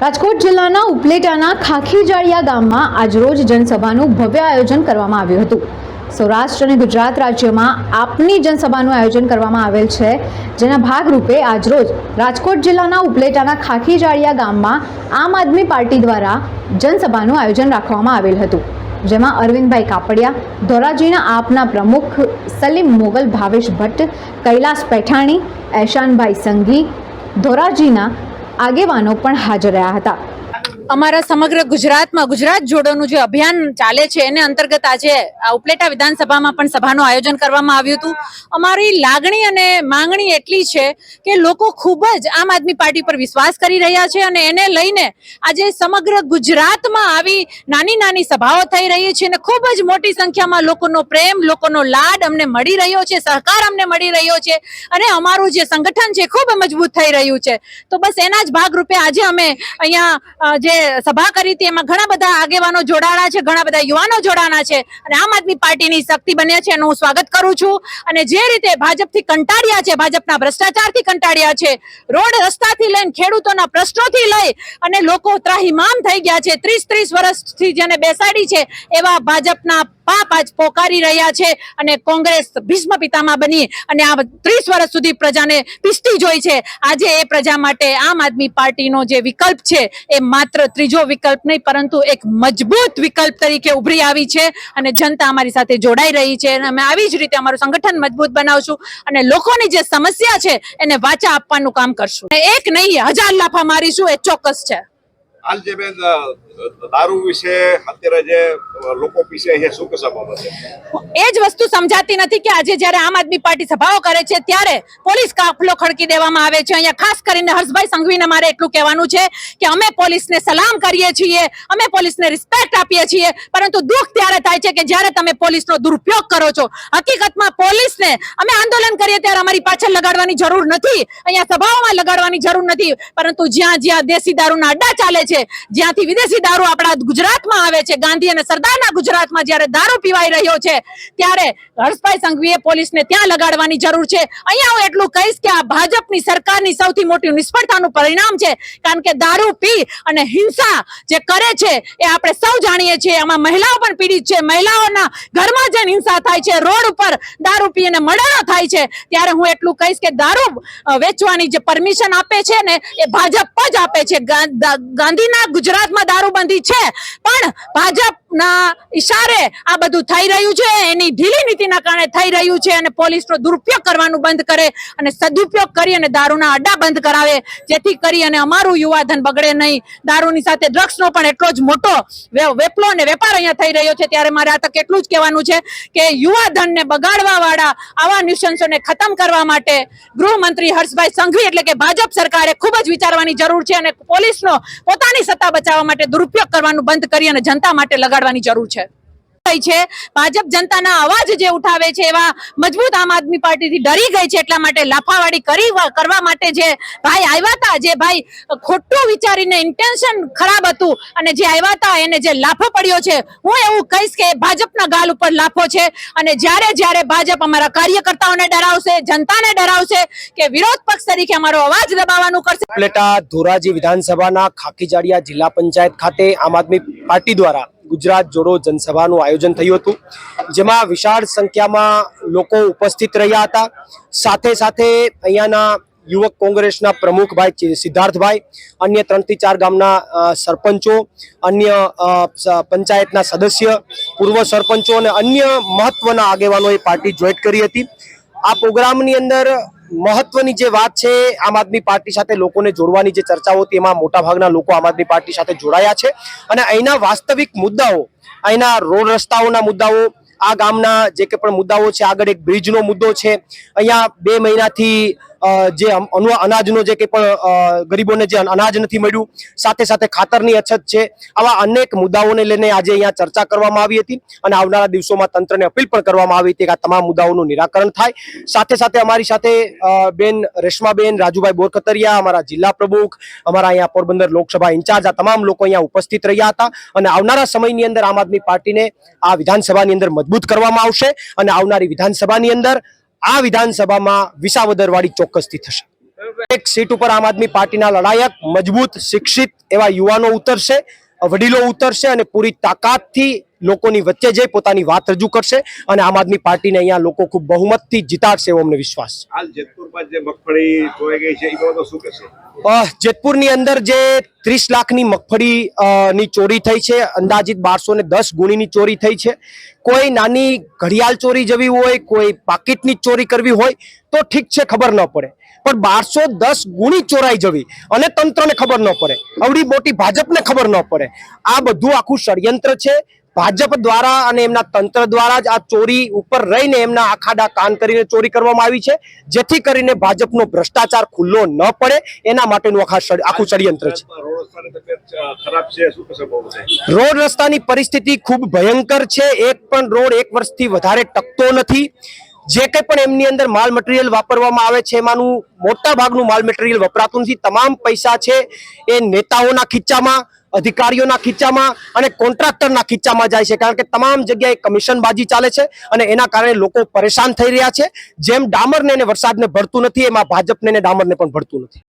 રાજકોટ જિલ્લાના ઉપલેટાના ખાખીજાળિયા ગામમાં આજરોજ જનસભાનું ભવ્ય આયોજન કરવામાં આવ્યું હતું. સૌરાષ્ટ્ર અને ગુજરાત રાજ્યમાં આપની જનસભાનું આયોજન કરવામાં આવેલ છે, જેના ભાગરૂપે આજરોજ રાજકોટ જિલ્લાના ઉપલેટાના ખાખીજાળિયા ગામમાં આમ આદમી પાર્ટી દ્વારા જનસભાનું આયોજન રાખવામાં આવેલ હતું. જેમાં અરવિંદભાઈ કાપડિયા, ધોરાજીના આપના પ્રમુખ સલીમ મોગલ, ભાવેશ ભટ્ટ, કૈલાસ પેઠાણી, એશાનભાઈ સંઘી, ધોરાજીના આગેવાનો પણ હાજર રહ્યા હતા. અમારા સમગ્ર ગુજરાતમાં ગુજરાત જોડોનું જે અભિયાન ચાલે છે, એને અંતર્ગત આજે ઉપલેટા વિધાનસભામાં પણ સભાનું આયોજન કરવામાં આવ્યું હતું. અમારી લાગણી અને માંગણી એટલી છે કે લોકો ખૂબ જ આમ આદમી પાર્ટી પર વિશ્વાસ કરી રહ્યા છે અને એને લઈને આજે સમગ્ર ગુજરાતમાં આવી નાની નાની સભાઓ થઈ રહી છે અને ખૂબ જ મોટી સંખ્યામાં લોકોનો પ્રેમ, લોકોનો લાડ અમને મળી રહ્યો છે, સહકાર અમને મળી રહ્યો છે અને અમારું જે સંગઠન છે ખૂબ મજબૂત થઈ રહ્યું છે. તો બસ એના જ ભાગરૂપે આજે અમે અહીંયા જે સભા કરી હતી. એમાં ઘણા બધા આગેવાનો જોડાણા છે, ઘણા બધા યુવાનો જોડાણા છે અને આમ આદમી પાર્ટીની શક્તિ બન્યા છે એનું હું સ્વાગત કરું છું. અને જે રીતે ભાજપથી કંટાળ્યા છે, ભાજપના ભ્રષ્ટાચારથી કંટાળ્યા છે, રોડ રસ્તાથી લઈને ખેડૂતોના પ્રશ્નોથી લઈ અને લોકો ત્રાહિમામ થઈ ગયા છે ત્રીસ ત્રીસ વર્ષથી જેને બેસાડી છે એવા ભાજપના પાપ આજ પોકારી રહ્યા છે અને કોંગ્રેસ ભીષ્મ પિતામાં બની અને આ ત્રીસ વર્ષ સુધી પ્રજાને પીસતી જોઈ છે. આજે એ પ્રજા માટે આમ આદમી પાર્ટીનો જે વિકલ્પ છે એ માત્ર ત્રીજો વિકલ્પ નહીં, પરંતુ એક મજબૂત વિકલ્પ તરીકે ઉભરી આવી છે અને જનતા અમારી સાથે જોડાઈ રહી છે અને અમે આવી જ રીતે અમારું સંગઠન મજબૂત બનાવશું અને લોકોની જે સમસ્યા છે એને વાચા આપવાનું કામ કરશું. એક નહીં, હજાર લાફા મારીશું, એ ચોક્કસ છે. હાલ જે બેન દારૂ વિશે અત્યારે જે લોકો પીસે એ શું આ બાબતે? એ જ વસ્તુ સમજાતી નથી કે આજે જ્યારે આમ આદમી પાર્ટી સભાઓ કરે છે, ત્યારે પોલીસ કાફલો ખડકી દેવામાં આવે છે. અહીંયા ખાસ કરીને હર્ષભાઈ સંઘવીને મારે એટલું કહેવાનું છે કે અમે પોલીસને સલામ કરીએ છીએ, અમે પોલીસને રિસ્પેક્ટ આપીએ છીએ, પરંતુ દુઃખ ત્યારે થાય છે કે જ્યારે તમે પોલીસનો દુરુપયોગ કરો છો. હકીકતમાં પોલીસને અમે આંદોલન કરીએ ત્યારે અમારી પાછળ લગાડવાની જરૂર નથી. અહીંયા સભાઓમાં લગાડવાની જરૂર નથી. પરંતુ જ્યાં જ્યાં દેશી દારૂના અડ્ડા ચાલે છે, જ્યાંથી વિદેશી દારૂ આપણા ગુજરાતમાં આવે છે, ગાંધી અને સરદારના ગુજરાતમાં જ્યારે દારૂ પીવાઈ રહ્યો છે, ત્યારે હર્ષભાઈ સંઘવીએ પોલીસને ત્યાં લગાડવાની જરૂર છે. અહીંયા હું એટલું કહીશ કે આ ભાજપની સરકારની સૌથી મોટી નિષ્ફળતાનું પરિણામ છે, કારણ કે દારૂ પી અને હિંસા જે કરે છે, એ આપણે સૌ જાણીએ છીએ. આમાં મહિલાઓ પણ પીડિત છે. મહિલાઓના ઘરમાં જે હિંસા થાય છે. રોડ ઉપર દારૂ પીને મર્ડરો થાય છે, ત્યારે હું એટલું કહીશ કે દારૂ વેચવાની જે પરમિશન આપે છે ને, એ ભાજપ જ આપે છે. ગાંધીના ગુજરાતમાં દારૂબંધી છે, પણ ભાજપના ઈશારે આ બધું થઈ રહ્યું છે, એની ઢીલી નીતિના કારણે થઈ રહ્યું છે અને પોલીસનો દુરુપયોગ કરવાનું બંધ કરે અને સદુપયોગ કરી અને દારૂના અડ્ડા બંધ કરાવે, જેથી કરી અને અમારું યુવાધન બગડે નહીં. દારૂની સાથે ડ્રગ્સનો પણ એટલો જ મોટો વેપલો અને વેપાર અહીંયા થઈ રહ્યો છે, ત્યારે મારે આ તક એટલું જ કહેવાનું છે કે યુવાધનને બગાડવા વાળા આવા ન્યુસન્સોને ખતમ કરવા માટે ગૃહમંત્રી હર્ષભાઈ સંઘવી એટલે કે ભાજપ સરકારે ખૂબ જ વિચારવાની જરૂર છે અને પોલીસનો પોતાની સત્તા બચાવવા માટે દુરુપયોગ કરવાનું બંધ કરી અને જનતા માટે લગાડવાની જરૂર છે. છે. ભાજપ જનતાના અવાજ જે ઉઠાવે છે એવા મજબૂત આમ આદમી પાર્ટીથી ડરી ગઈ છે એટલા માટે લાફાવાડી કરી કરવા માટે જે ભાઈ આવ્યા હતા, જે ભાઈ ખોટું વિચારીને ઇન્ટેન્શન ખરાબ હતું અને જે આવ્યા હતા એને જે લાફો પડ્યો છે, હું એવું કહીશ કે ભાજપના ગાલ ઉપર લાફો છે અને જ્યારે જ્યારે ભાજપ અમારા કાર્યકર્તાઓને ડરાવશે, જનતાને ડરાવશે કે વિરોધ પક્ષ તરીકે અમારો અવાજ દબાવવાનું કરશે. ધોરાજી વિધાનસભાના ખાકીજાડિયા જિલ્લા પંચાયત ખાતે આમ આદમી પાર્ટી દ્વારા ગુજરાત જોડો જનસભાનું આયોજન થયું હતું, જેમાં વિશાળ સંખ્યામાં લોકો ઉપસ્થિત રહ્યા હતા. સાથે સાથે અહીંયાના યુવક કોંગ્રેસના પ્રમુખભાઈ સિદ્ધાર્થભાઈ, અન્ય ત્રણથી ચાર ગામના સરપંચો, અન્ય પંચાયતના સદસ્ય, પૂર્વ સરપંચો અને અન્ય મહત્વના આગેવાનોએ પાર્ટી જોઈન્ટ કરી હતી. આ પ્રોગ્રામની અંદર મહત્વની જે વાત છે, આમ આદમી પાર્ટી સાથે લોકોને જોડવાની જે ચર્ચાઓ હતી, એમાં મોટાભાગના લોકો આમ આદમી પાર્ટી સાથે જોડાયા છે. અને અહીંના વાસ્તવિક મુદ્દાઓ, અહીંના રોડ રસ્તાઓના મુદ્દાઓ, આ ગામના જે કે પણ મુદ્દાઓ છે, આગળ એક બ્રિજનો મુદ્દો છે. અહીંયા બે મહિનાથી જે અનાજનો જે કે પણ ગરીબોને જે અનાજ નથી મળ્યું, સાથે સાથે ખાતરની અછત છે, આવા અનેક મુદ્દાઓને લઈને આજે અહીંયા ચર્ચા કરવામાં આવી હતી અને આવનારા દિવસોમાં તંત્રને અપીલ પણ કરવામાં આવી હતી કે આ તમામ મુદ્દાઓનું નિરાકરણ થાય. સાથે સાથે અમારી સાથે બેન રેશમાબેન, રાજુભાઈ બોરખતરિયા, અમારા જિલ્લા પ્રમુખ, અમારા અહીંયા પોરબંદર લોકસભા ઇન્ચાર્જ, આ તમામ લોકો અહીંયા ઉપસ્થિત રહ્યા હતા અને આવનારા સમયની અંદર આમ આદમી પાર્ટીને આ વિધાનસભાની અંદર મજબૂત કરવામાં આવશે અને આવનારી વિધાનસભાની અંદર આ વિધાનસભામાં વિસાવદરવાળી ચોક્કસથી થશે. એક સીટ ઉપર આમ આદમી પાર્ટીના લડાયક, મજબૂત, શિક્ષિત એવા યુવાનો ઉતરશે, વડીલો ઉતરશે અને પૂરી તાકાતથી લોકોની વચ્ચે જઈ પોતાની વાત રજૂ કરશે અને આમ આદમી પાર્ટીને અહીંયા લોકો ખૂબ બહુમતથી જીતાડશે એવો અમને વિશ્વાસ છે. હાલ જે મગફળી ચોરાઈ ગઈ છે એ બાબતો શું કહેશો? જેતપુરની અંદર જે ત્રીસ લાખની મગફળી ની ચોરી થઈ છે, અંદાજિત બારસો ને દસ ગુણીની ચોરી થઈ છે. કોઈ નાની ઘડિયાળ ચોરી જવી હોય, કોઈ પાકીટની ચોરી કરવી હોય, તો ઠીક છે, ખબર ન પડે. પણ બારસો દસ ગુણી ચોરાઈ જવી, અને તંત્રને ખબર ન પડે. અવડી મોટી ભાજપને ખબર ન પડે. આ બધું આખું ષડયંત્ર છે. ભાજપ દ્વારા અને એમના તંત્ર દ્વારા જ આ ચોરી ઉપર રહીને એમના આખાડા કાન કરીને ચોરી કરવામાં આવી છે, જેથી કરીને ભાજપનો ભ્રષ્ટાચાર ખુલ્લો ન પડે. એના માટેનું આખા આખું ષડયંત્ર છે. રોડ રસ્તાની પરિસ્થિતિ ખૂબ ભયંકર છે. એક પણ રોડ એક વર્ષથી વધારે ટકતો નથી. જે કંઈ પણ એમની અંદર માલ મટીરિયલ વાપરવામાં આવે છે, એમાંનું મોટા ભાગનું માલ મટીરિયલ વપરાતું નથી. તમામ પૈસા છે એ નેતાઓના ખીચામાં. અધિકારીઓના ખીચામાં અને કોન્ટ્રાક્ટરના ખીચામાં જાય છે. કારણ કે તમામ જગ્યાએ કમિશનબાજી ચાલે છે અને એના કારણે લોકો પરેશાન થઈ રહ્યા છે. જેમ ડામરને વરસાદને ભરતું નથી, એમાં ભાજપને ડામરને પણ ભરતું નથી.